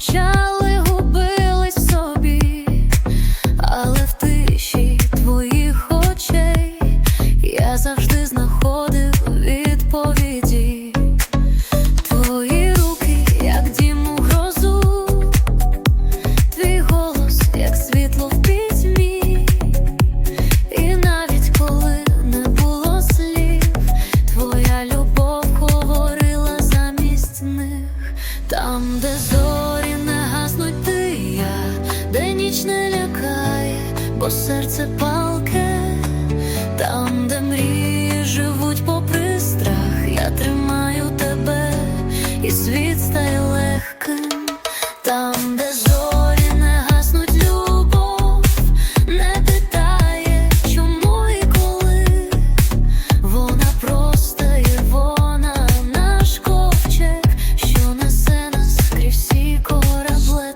shall серце палке, там, де мрії живуть попри страх, я тримаю тебе, і світ стає легким, там, де зорі не гаснуть любов, не питає, чому і коли. Вона просто є вона, наш ковчег, що несе нас крізь всі корабле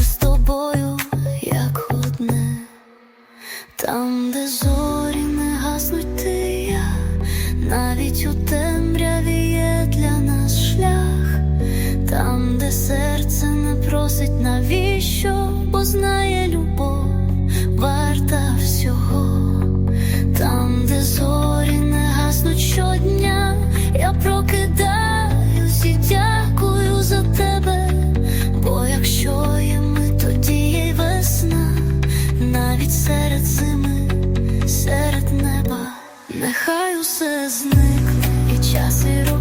з тобою як одне, там, де зорі не гаснуть ти навіть у темряві є для нас шлях, там, де серце не просить навіщо, серед зими, серед неба, нехай усе зникне і час і рух.